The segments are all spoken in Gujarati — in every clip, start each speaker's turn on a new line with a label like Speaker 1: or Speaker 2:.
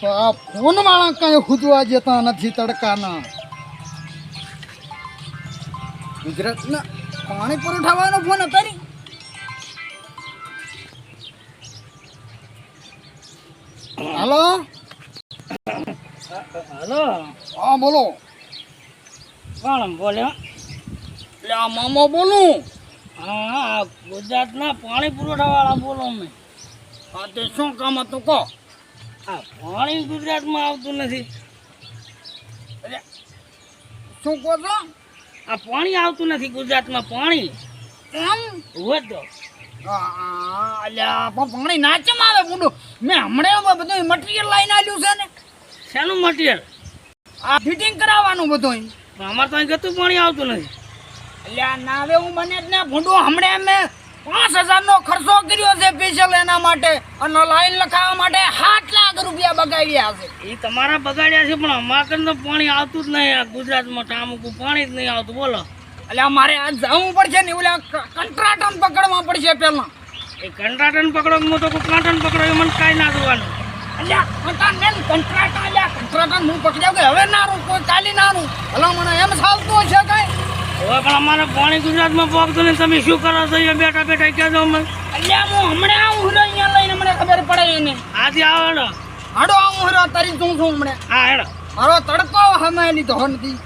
Speaker 1: તો આ ફોન વાળા કઈ ખુદવા જતા નથી તડકાના. ગુજરાતના પાણી પુરવઠાવાનો ફોન કરી હાલો?
Speaker 2: હલો?
Speaker 1: હા બોલો.
Speaker 2: કોણ બોલ્યો?
Speaker 1: એટલે આ મામો બોલું.
Speaker 2: હા ગુજરાતના પાણી પુરવઠાવાળા બોલો મેં
Speaker 1: હા તે શું કામ હતું કહો.
Speaker 2: આ પાણી ગુજરાતમાં આવતું નથી.
Speaker 1: શું કહો છો?
Speaker 2: આ પાણી આવતું નથી ગુજરાતમાં પાણી.
Speaker 1: એમ
Speaker 2: હોય તો.
Speaker 1: આ, અલ્યા પણ પાણી નાચમ આવે બુડું મેં હમણાં બધું મટીરિયલ લાવીને આવ્યું છે ને.
Speaker 2: શેનું મટીરિયલ
Speaker 1: આ ફિટિંગ કરાવવાનું બધું
Speaker 2: અમારે તો અહીં ગતું પાણી આવતું નથી.
Speaker 1: અલ્યા ના આવે હું બને જ ને ભૂંડું હમણાં મેં પાંચ હજારનો ખર્ચો કર્યો છે સ્પેશિયલ એના માટે અને લાઈન લખાવવા માટે સાત લાખ રૂપિયા બગાડ્યા છે.
Speaker 2: એ તમારા બગાડ્યા છે પણ અમારે કને તો પાણી આવતું જ નહીં આ ગુજરાતમાં ટામુકું પાણી જ નહીં આવતું. બોલો.
Speaker 1: એટલે મારે આ જવું પડશે ને એવું કંટ્રાટન પકડવા પડશે પેલા
Speaker 2: એ કંટ્રાટન પકડો હું તો કંટ્રાટન પકડો એ મને કાંઈ ના જોવાનું.
Speaker 1: કંટ્રાટન હું પકડ્યો કે હવે નારું કોઈ કાલી રૂ ભલા મને એમ સાવતું હશે કઈ?
Speaker 2: હવે પણ અમારે પાણી ગુજરાતમાં પહોંચતું નહીં. તમે શું કરો છો? અહીંયા બેઠા બેઠા કહેજો અમે?
Speaker 1: અલ્યા હું હમણાં આવું હરો અહીંયા લઈને મને ખબર પડે એને.
Speaker 2: આજે આવો ને
Speaker 1: હાડો આવું હરો તારી શું છું હમણાં?
Speaker 2: હા હેડો.
Speaker 1: મારો તડકો હમે લીધો નથી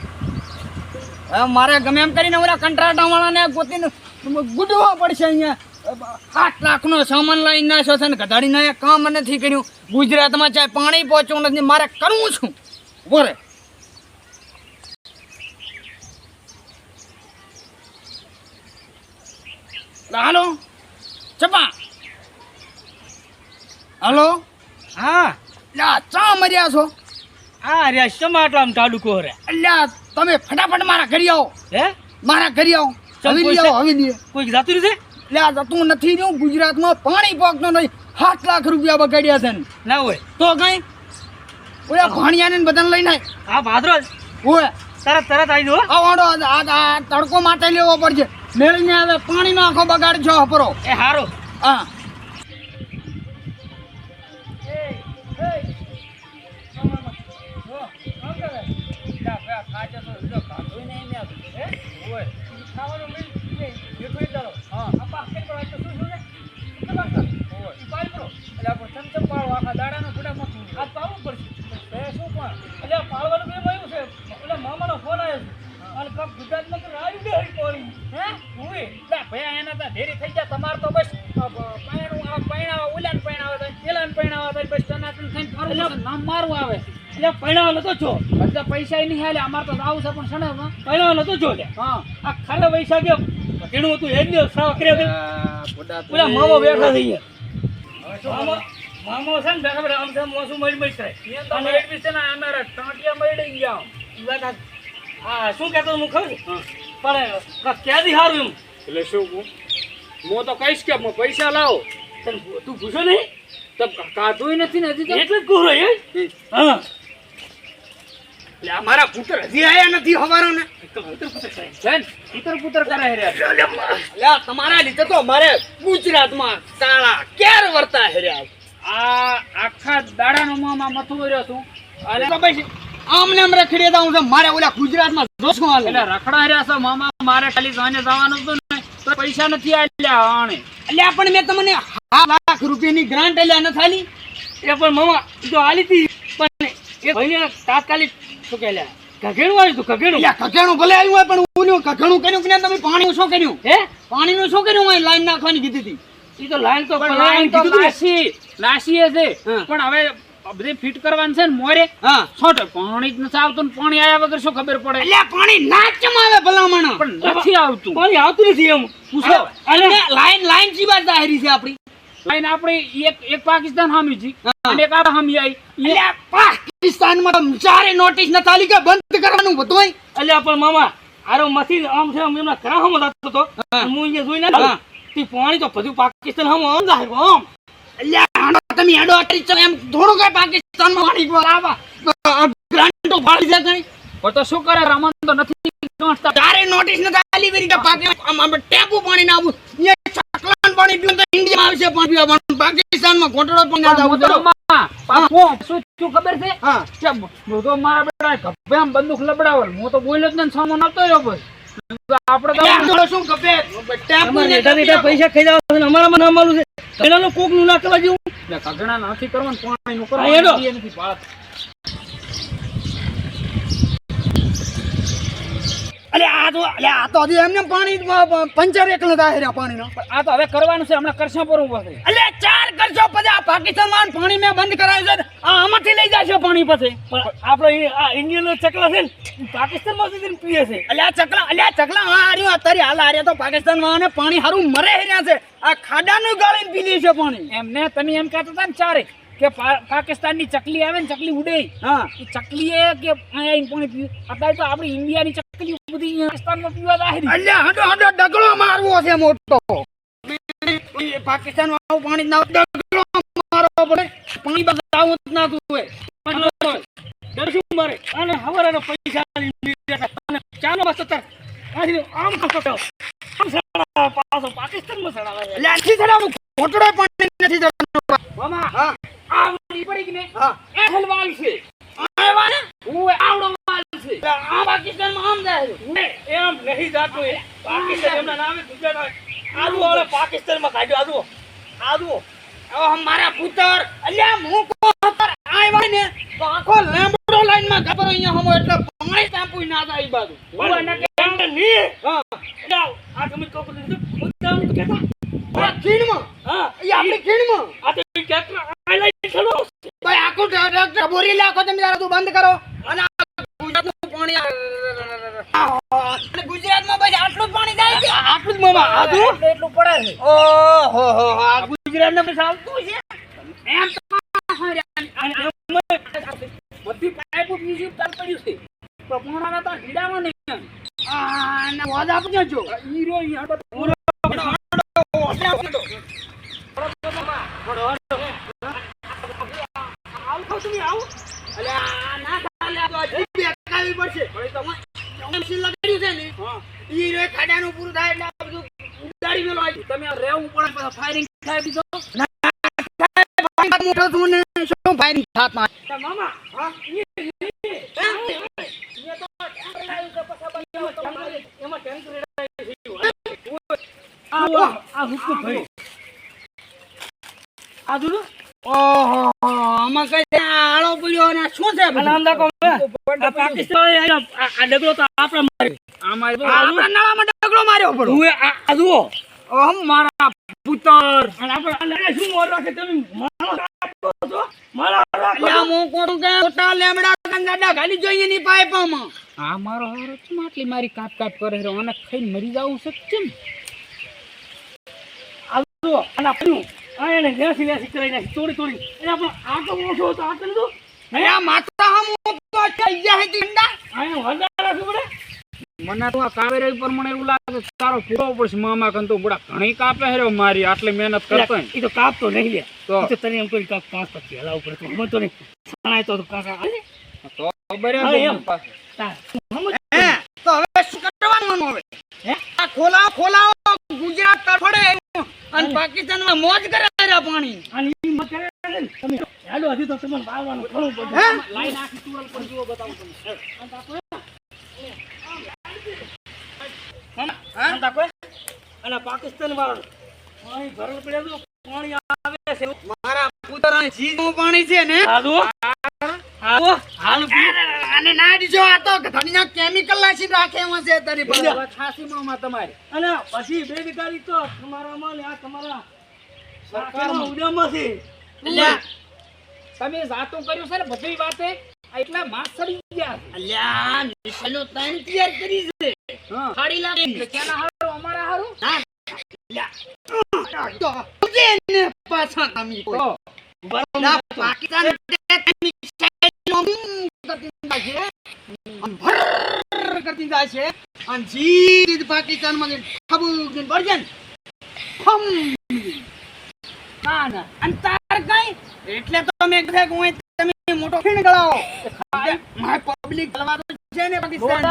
Speaker 1: હવે મારે ગમે એમ કરીને અમારા કંટ્રાટા વાળાને ગોતીને ગુડવા પડશે અહીંયા. આઠ લાખનો સામાન લઈને નાખ્યો છે ને ગધાડીને કામ નથી કર્યું. ગુજરાતમાં ચાહે પાણી પહોંચવું નથી. મારે કરવું છું બોરે હાલો. ચપા. હાલો.
Speaker 2: હા.
Speaker 1: લા ચા મર્યા છો?
Speaker 2: આ રે આટલા આમ તાલુકો રે?
Speaker 1: અલ્યા તમે ફટાફટ મારા ઘરે આવો.
Speaker 2: હે?
Speaker 1: મારા ઘરે આવો.
Speaker 2: ચમ
Speaker 1: હવેલી આવો હવેલી.
Speaker 2: કોઈ જાતું નથી?
Speaker 1: અલ્યા જતું નથી રહ્યું. ગુજરાતમાં પાણી પોકતો નહીં. સાત લાખ રૂપિયા બગાડ્યા છે ના.
Speaker 2: હોય.
Speaker 1: તો કઈ? ઓલા ભાણિયાને બધાને લઈને
Speaker 2: આ ભાદરો
Speaker 1: ઓય.
Speaker 2: તરત તરત આવી દો
Speaker 1: આ વાંડો આ તડકો માટે લેવો પડશે. મેળીને હવે પાણીનો આખો બગાડ છો હપરો.
Speaker 2: એ હારો.
Speaker 1: હા. થાય ટનાટન થઈને ફરવું છે. નામ મારું આવે.
Speaker 2: એટલે પૈણાવો નતો છો.
Speaker 1: બધા પૈસા નહીં હાલે અમારે તો આવું છે પણ સણે
Speaker 2: લે
Speaker 1: હા.
Speaker 2: આ ખરા પૈસા ગયો ઘણું હતું એ જ ને સાવ કર્યો પેલા મામો બેઠા થઈ ગયા મામો? મામો છે ને બેઠા બેઠા આમ છે મોસું મળી મળી કરે અને ઈ વાત આ- આ શું કહેતો હું ખબર પણ ક્યાંથી સારું એમ?
Speaker 3: એટલે શું હું તો કહીશ કે પૈસા લાવો.
Speaker 2: તું પૂછો નહીં?
Speaker 3: તો કાઢું નથી ને હજી તો.
Speaker 2: એટલે કહું એ હા?
Speaker 1: એટલે આ મારા પુત્ર હજી આયા નથી હવારો ને
Speaker 3: છે ને? પુતર પુતર કરે રહ્યા
Speaker 1: તમારા લીધે તો મારે ગુજરાતમાં કાળા કેર વર્તા હેર્યા
Speaker 3: આ આખા દાડાનો મામા મથું રહ્યો છું.
Speaker 1: અને તો આમને આમ રખડી દઉં મારે ઓલા ગુજરાતમાં જોશું હાલે
Speaker 3: એટલે રખડા રહ્યા છે મામા મારે ખાલી જોઈને જવાનું હતું પૈસા નથી આલ્યા આણે.
Speaker 1: એટલે પણ મેં તમને લાખ રૂપિયાની ગ્રાન્ટ આલ્યા ન થાલી
Speaker 2: એ પણ મામા તો હાલી હતી પણ એ ભાઈને તાત્કાલિક શું કે લ્યા આવ્યું હતું ઘઘેડું?
Speaker 1: એટલે ભલે આવ્યું હોય પણ ઓલું કઘેણું કર્યું કે તમે પાણીનું શું કર્યું?
Speaker 2: હે?
Speaker 1: પાણીનું શું કર્યું? હોય લાઈન નાખવાની કીધી હતી
Speaker 2: એ તો લાઈન તો લાઈન
Speaker 3: તો નાસી નાસી
Speaker 1: હશે
Speaker 3: પણ હવે બધી ફિટ કરવાનું છે ને મોરે?
Speaker 1: હા.
Speaker 3: છોટે પાણી જ નથી આવતું ને પાણી આયા વગર શું ખબર પડે?
Speaker 1: એટલે પાણી નાચમ આવે ભલામણ?
Speaker 3: પણ નથી આવતું.
Speaker 2: પાણી આવતું નથી એમ. પૂછો.
Speaker 1: અને લાઈન લાઈન જીવા જાહેરી છે આપણી?
Speaker 3: લાઈન આપણી એક એક પાકિસ્તાન હામી જી અને એક આ હામી આવી
Speaker 1: એટલે પાકિસ્તાનમાં તો ચારે નોટિસ ન થાલી કે બંધ કરવાનું બધુંય
Speaker 2: અલ્યા પણ મામા આરો મથી આમ છે એમના ઘણા હમ હતો.
Speaker 1: હું.
Speaker 2: અહીંયા જોઈને. આવ્યો. પાણી તો બધું પાકિસ્તાન હમ આમ જાય આમ.
Speaker 1: એટલે તમે હાંડો અટરી ચાલો એમ થોડું કઈ પાકિસ્તાનમાં પાણી એકવાર આવા. ગ્રાન્ટો ફાડી દે કઈ.
Speaker 3: પણ તો શું કરે રમણ તો નથી
Speaker 1: નોટિસ ન થાલી વેરી કે પાકિસ્તાન આમ આમ ટેપુ પાણી ના આવું. એ ચકલાન પાણી પીવું તો આવશે પાણી ઘોટડો પણ ના આવું
Speaker 3: પાપો, શું શું ખબર છે?
Speaker 1: હા.
Speaker 3: કે હું તો મારા બેટા ગભે આમ બંદૂક લબડાવલ હું તો બોલ્યો જ ને સામાન નતો રહ્યો બસ
Speaker 1: ને
Speaker 2: પૈસા ખાઈ જવા છે અમારામાં ના માલું છે. ઘણાનું કોકનું ના કરવા જેવું.
Speaker 3: કગણા નથી કરવાનું પાણી નું
Speaker 2: એનો.
Speaker 3: કરવાનું એ નથી પાડત.
Speaker 1: અલે આ તો અલે આ તો હજી એમને પાણી પંચર એકલા થાય રહ્યા પાણીનો.
Speaker 3: આ તો હવે કરવાનું છે હમણાં કરશો પર ઊભા થઈ
Speaker 1: ચાર કરશો પછી આ પાકિસ્તાનમાં પાણી મેં બંધ કરાવ્યું છે આ આમાંથી લઈ જશે પાણી પછી.
Speaker 2: પણ આપણો આ ઇન્ડિયનનો ચકલા છે ને પાકિસ્તાનમાં જઈને પીએ છે.
Speaker 1: અલે આ ચકલા અલે આ ચકલા હા હાર્યું અત્યારે હાલ હાર્યા તો પાકિસ્તાનમાં અને પાણી હારું મરે રહ્યા છે. આ ખાડાનું ગાળીને પી લે છે પાણી.
Speaker 3: એમને તમે એમ કહેતા હતા ને ચારે કે પાકિસ્તાનની ચકલી આવે ને ચકલી ઉડે.
Speaker 1: હા.
Speaker 3: એ ચકલી એ કે અહીંયા પાણી પીવું. અત્યારે તો આપણી ઇન્ડિયાની ચકલી બધી પાકિસ્તાનમાં પીવા જાય
Speaker 1: અલ્યા હડો હડો ડગલો મારવો છે મોટો. પાકિસ્તાન આવું પાણી ના ડગલો મારવો પડે. પાણી બસ આવું જ ના હોય.
Speaker 2: ડરશું મારે? અને હવારના પૈસા ચાલો બસ અત્યારે. આમ ખસો આમ પાછો પાકિસ્તાનમાં સડાવે
Speaker 1: એટલે આથી ચડાવું ઘોટડો પાણી નથી ચડવાનું
Speaker 3: મામા
Speaker 1: હા.
Speaker 3: આ વળી પડી કે ને
Speaker 1: હા.
Speaker 3: એ હલવાલ છે.
Speaker 1: આવ્યા ને
Speaker 3: ઓય આવડો વાલ છે.
Speaker 1: આ પાકિસ્તાનમાં આમ જાય
Speaker 2: એમ નહીં જાતું એ. પાકિસ્તાન એમના નામે ગુજરાત આવે. આદુ વાળા પાકિસ્તાનમાં કાઢ્યો આદુ આદુ
Speaker 1: ઓહ મારા પુત્ર. અલ્યા હું કો હતર આવ્યા ને તો આખો લેમ્બડો લાઈનમાં ખબર અહીંયા હમો એટલે પાણી તાપુય ના ઈ બાજુ
Speaker 2: હું એને કે
Speaker 1: હા
Speaker 2: આ તમે કહો બધું ખોદકામ કે
Speaker 1: આ ખીણ ખીણમાં
Speaker 2: હા
Speaker 1: એ આપણી ખીણમાં
Speaker 2: આ તો ટ્રેક્ટર આ લઈને ચલો.
Speaker 1: ભાઈ આખો ટ્રેક્ટર બોરી લાખો તમે જરા તું બંધ કરો અને આ ગુજરાતનું પાણી અને ગુજરાતમાં બસ આટલું જ પાણી જાય છે આટલું જ મામા આટલું
Speaker 3: એટલે એટલું પડે છે
Speaker 1: ઓહો હો આ ગુજરાતને બસ આવતું છે એમ તો
Speaker 3: બધી પાઇપ બીજી તાર પડ્યું છે. પણ તો હીડામાં નહીં
Speaker 1: આ ના વાદ આપજો જો
Speaker 3: હીરો ઈ પૂરો
Speaker 1: તમે
Speaker 3: રહેવું પડે ફાયરિંગ થાય બીજો?
Speaker 1: મોટો છું ને. શું ફાયરિંગ થાતમાં
Speaker 2: મામા
Speaker 1: હા
Speaker 2: એમાં ટેન્શન આ આ હુકમ ભાઈ આ જોજો
Speaker 1: ઓહો આમાં કઈ છે? આ આળો પડ્યો ને આ શું છે
Speaker 2: આ નામ દાખવો હવે. આ પાકિસ્તાન આ આ ડગલો તો આપણા મારે
Speaker 3: તો
Speaker 1: પુત્ર.
Speaker 2: અને આપણે શું મોર રાખે તમે મારો રાખો છો? મારા રાખો
Speaker 1: અલ્યા હું કોણ કે? મોટા લેમડા કંદાડા ખાલી જોઈએ ની પાઇપામાં.
Speaker 3: આ મારો હારો ચમ આટલી મારી કાપ કાપ કરે છે અને ખાઈને મરી જાવું છે કેમ?
Speaker 2: આ અને આપણું આ એને વેસી વેસી કરી નાખી તોડી તોડી. એને આપણો આટલો ઓછો હતો તો?
Speaker 1: માતા હમ તો હે
Speaker 2: આ વધારે રાખવું પડે?
Speaker 3: મને તો આ કાવેરી પ્રમાણે એવું લાગે તારો પૂરો પડશે મામા કંતો બડા ઘણી કાપે હેરો મારી આટલી મહેનત કરતો
Speaker 2: એ તો કાપતો નહીં લે.
Speaker 3: તો?
Speaker 2: તને એમ કોઈ કાપ પાંચ પછી હલાવવું પડે તો હમણાં તો નહીં. સણાય તો કાકા હાલે
Speaker 3: તો ખબર
Speaker 2: એમ.
Speaker 3: પાસે
Speaker 1: તો હવે શું કરવાનું હવે?
Speaker 2: હે?
Speaker 1: આ ખોલાવ ખોલાવો. ગુજરાત તરફડે અને પાકિસ્તાનમાં મોજ કરે રહ્યા પાણી.
Speaker 2: અને ઈ મત કરે તમે હાલો હજી તો તમને વાવવાનું ઘણું બધું.
Speaker 3: લાઈન આખી તુરલ પર જુઓ બતાવું તમને.
Speaker 2: અને પાકિસ્તાન વાળા પાણી ભરેલું પડ્યું પાણી આવે છે.
Speaker 1: મારા પુત્રના જીવનું પાણી છે ને?
Speaker 2: હાલો. હાલો. હાલ.
Speaker 1: અને ના દીજો આ તો ઘડીના કેમિકલ નાખી રાખે એમાં છે તારી પાસે.
Speaker 3: હવે છાસી તમારી.
Speaker 2: અને પછી બે વિકારી તો તમારામાં ને આ તમારા સરકારમાં.
Speaker 3: તમે જાતું કર્યું છે ને બધી વાતે? એટલા માસ સડી ગયા
Speaker 1: અલ્યા નિશાનો ત્રણ ક્લિયર કરી છે. ખાડી લાગે
Speaker 3: ક્યાંના હારો? અમારા અલ્યા.
Speaker 1: તો ઉજેને પાછા તમે કો
Speaker 3: બરના
Speaker 1: ના, પાકિસ્તાન તે સાઈનો કરતી જાય ભર્ર કરતી જાય છે. અને જીત પાકિસ્તાનમાં ઠબુક જઈને ભરજે ને. ફમ. ના, ના. અને તાર કાંઈ? એટલે તો મેં કહે હું ફોટો ખીણગળાઓ માય પબ્લિક ગલવાનો છે ને
Speaker 3: પાકિસ્તાન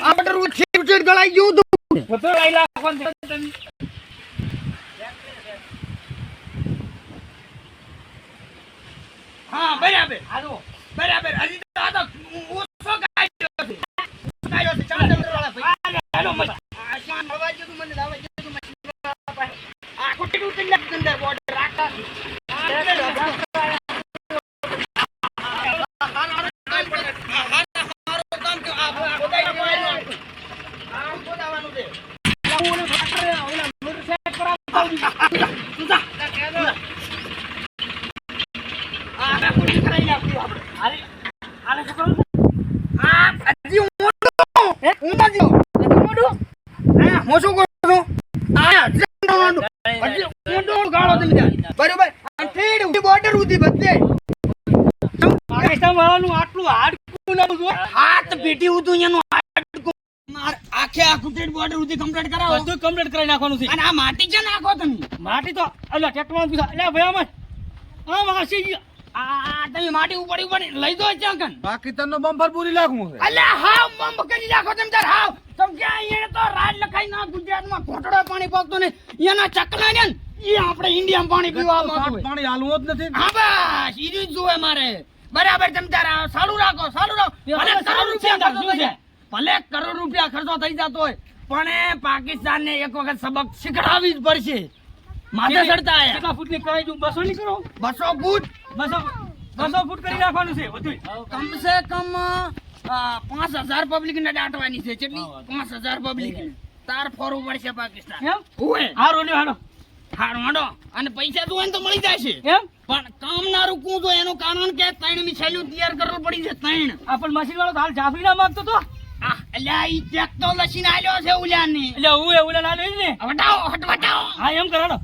Speaker 3: આપણે રોજ
Speaker 1: ખીણ બરાબર
Speaker 2: હાલો
Speaker 1: બરાબર હજી તો આ તો ઓછો ત્યાં. બરોબર? ઠેડ ઉધી બધે
Speaker 2: પાકિસ્તાન વાળાનું આટલું હાડકું
Speaker 1: હાથ પેટી ઉધું એનું આખે આખું ઠેડ border ઉધી complete કરાવો.
Speaker 2: બધું કમ્પ્લીટ કરી નાખવાનું છે.
Speaker 1: અને આ માટી છે નાખો તમે?
Speaker 2: માટી તો અલ્યા પૂછા અલ્યા ભાઈ આમાં આસી ગયા.
Speaker 1: આ તમે માટી ઉપાડી ઉપાડી લઈ દો ત્યાં કન
Speaker 3: બાકી તને બંફર પૂરી નાખવું છે.
Speaker 1: અલ્યા હાવ બંબ કરી નાખો તમે તાર હાવ. તમે ક્યાં તો રાજ લખાઈ ના ગુજરાતમાં ઘોટડો પાણી પાકતો ને એના ચકલા ને એ આપણે ઇન્ડિયામાં પાણી પીવા માંગતું
Speaker 3: પાણી હાલવું જ નથી.
Speaker 1: હા બસ ઈ જ જોવે મારે. બરાબર તમે તારા સારું રાખો સારું રાખો. ભલે કરોડ રૂપિયા ખર્ચો જાય. ભલે કરોડ રૂપિયા ખર્ચો થઈ જતો હોય પણ એ પાકિસ્તાનને એક વખત સબક શીખડાવી જ પડશે. માથે ચડતા
Speaker 2: કેટલા ફૂટની કરાવી દઉં બસો ની કરો?
Speaker 1: બસો ફૂટ.
Speaker 2: બસો બસો ફૂટ કરી રાખવાનું છે બધું
Speaker 1: કમસે કમ પાંચ હજાર પબ્લિક ને દાટવાની છે. કેટલી? પાંચ હજાર પબ્લિક તાર ફરવું પડશે પાકિસ્તાન.
Speaker 2: એમ હારો હાલો.
Speaker 1: હારું હાડો. અને પૈસા તો એને તો મળી જશે
Speaker 2: એમ?
Speaker 1: પણ કામ ના રૂકવું તો એનું કારણ કે ત્રણ મિસાઈલું તૈયાર કરવું પડી છે ત્રણ.
Speaker 2: આ પણ મશીન વાળો હાલ જાફરી ના માંગતો તો?
Speaker 1: આ અલ્યા ઈ ચેક તો લસીને આલ્યો છે ઉલ્યાને
Speaker 2: એટલે હું એ ઉલ્યાન લઈ ને?
Speaker 1: હટાવો હટ હટાવો
Speaker 2: હા એમ કરાડો